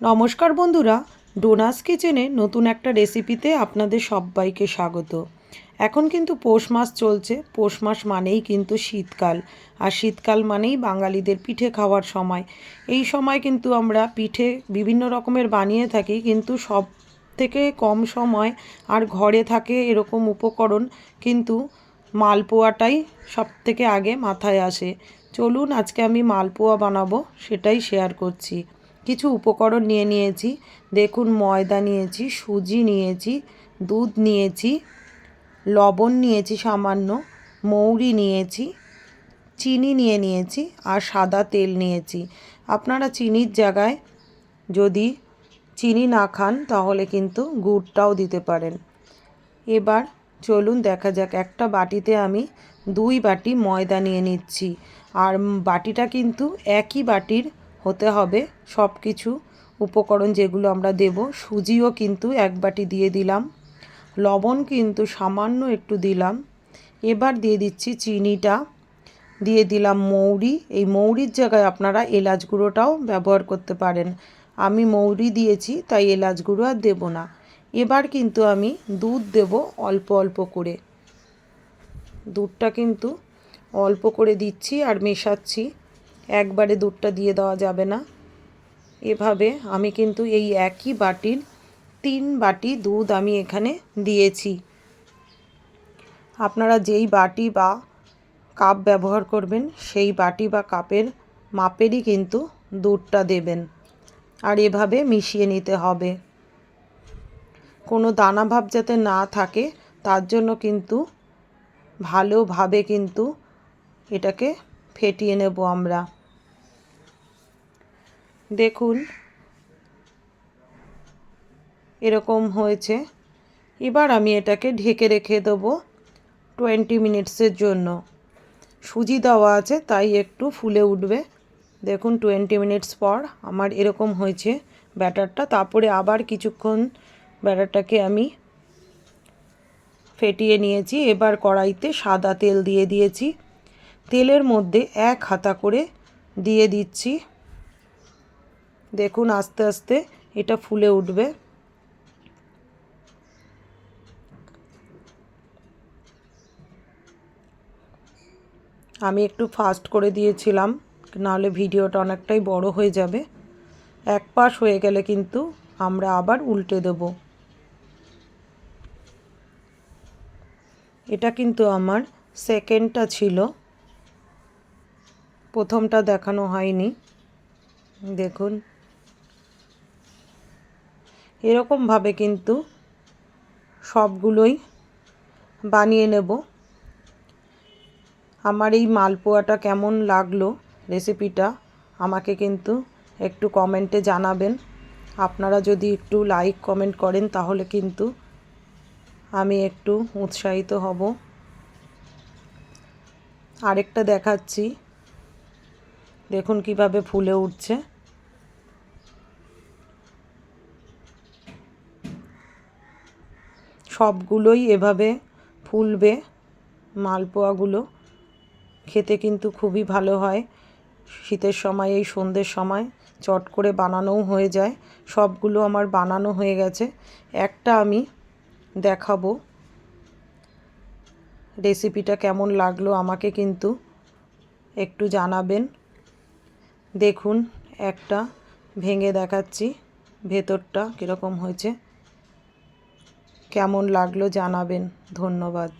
নমস্কার বন্ধুরা, ডোনাস কিচেনে নতুন একটা রেসিপিতে আপনাদের সবাইকে স্বাগত। এখন কিন্তু পৌষ মাস চলছে। পৌষ মাস মানেই কিন্তু শীতকাল। আর শীতকাল মানেই বাঙালিদের পিঠে খাওয়ার সময়। এই সময় কিন্তু আমরা পিঠে বিভিন্ন রকমের বানিয়ে থাকি, কিন্তু সব থেকে কম সময় আর ঘরে থাকে এরকম উপকরণ কিন্তু মালপোয়াটাই সব থেকে আগে মাথায় আসে। চলুন আজকে আমি মালপোয়া বানাবো, সেটাই শেয়ার করছি। কিছু উপকরণ নিয়ে নিয়েছি। দেখুন, ময়দা নিয়েছি, সুজি নিয়েছি, দুধ নিয়েছি, লবণ নিয়েছি সামান্য, মৌরি নিয়েছি, চিনি নিয়ে নিয়েছি আর সাদা তেল নিয়েছি। আপনারা চিনির জায়গায় যদি চিনি না খান, তাহলে কিন্তু গুড়টাও দিতে পারেন। এবার চলুন দেখা যাক, একটা বাটিতে আমি দুই বাটি ময়দা নিয়ে নিচ্ছি। আর বাটিটা কিন্তু একই বাটির হতে হবে। সব কিছু উপকরণ যেগুলো আমরা দেব, সুজিও কিন্তু এক বাটি দিয়ে দিলাম। লবণ কিন্তু সামান্য একটু দিলাম। এবার দিয়ে দিচ্ছি চিনিটা। দিয়ে দিলাম মৌরি। এই মৌরির জায়গায় আপনারা এলাচ গুঁড়োটাও ব্যবহার করতে পারেন। আমি মৌরি দিয়েছি, তাই এলাচ গুঁড়ো আর দেবো না। এবার কিন্তু আমি দুধ দেব অল্প অল্প করে। দুধটা কিন্তু অল্প করে দিচ্ছি আর মেশাচ্ছি। একবারে দুধটা দিয়ে দেওয়া যাবে না। এভাবে আমি কিন্তু এই একই বাটির তিন বাটি দুধ আমি এখানে দিয়েছি। আপনারা যেই বাটি বা কাপ ব্যবহার করবেন, সেই বাটি বা কাপের মাপেরই কিন্তু দুধটা দেবেন। আর এভাবে মিশিয়ে নিতে হবে। কোনো দানা ভাব যাতে না থাকে, তার জন্য কিন্তু ভালোভাবে কিন্তু এটাকে ফেটিয়ে নেব আমরা। দেখুন। এরকম হয়েছে। এবার আমি এটাকে ঢেকে রেখে দেবো টোয়েন্টি মিনিটসের জন্য। সুজি দেওয়া আছে, তাই একটু ফুলে উঠবে। দেখুন, টোয়েন্টি মিনিটস পর আমার এরকম হয়েছে ব্যাটারটা। তারপরে আবার কিছুক্ষণ ব্যাটারটাকে আমি ফেটিয়ে নিয়েছি। এবার কড়াইতে সাদা তেল দিয়ে দিয়েছি। তেলের মধ্যে এক হাতা করে দিয়ে দিচ্ছি। দেখুন, আস্তে আস্তে এটা ফুলে উঠবে। আমি একটু ফাস্ট করে দিয়েছিলাম, নাহলে ভিডিওটা অনেকটাই বড় হয়ে যাবে। এক পাশ হয়ে গেলে কিন্তু আমরা আবার উল্টে দেব। এটা কিন্তু আমার সেকেন্ডটা ছিল। প্রথমটা দেখানো হয়নি। দেখুন। এরকমভাবে কিন্তু সবগুলোই বানিয়ে নেব। আমার এই মালপোয়াটা কেমন লাগল রেসিপিটা আমাকে কিন্তু একটু কমেন্টে জানাবেন। আপনারা যদি একটু লাইক কমেন্ট করেন তাহলে কিন্তু আমি একটু উৎসাহিত হব। আরেকটা দেখাচ্ছি। দেখুন কীভাবে ফুলে উঠছে। সবগুলোই এভাবে ফুলবে, মালপোয়াগুলো। খেতে কিন্তু খুবই ভালো হয়। শীতের সময়, এই সন্ধ্যের সময় চট করে বানানোও হয়ে যায়। সবগুলো আমার বানানো হয়ে গেছে। একটা আমি দেখাবো। রেসিপিটা কেমন লাগল আমাকে কিন্তু একটু জানাবেন। দেখুন, একটা ভেঙে দেখাচ্ছি। ভেতরটা কীরকম হয়েছে। কেমন লাগল জানাবেন ধন্যবাদ।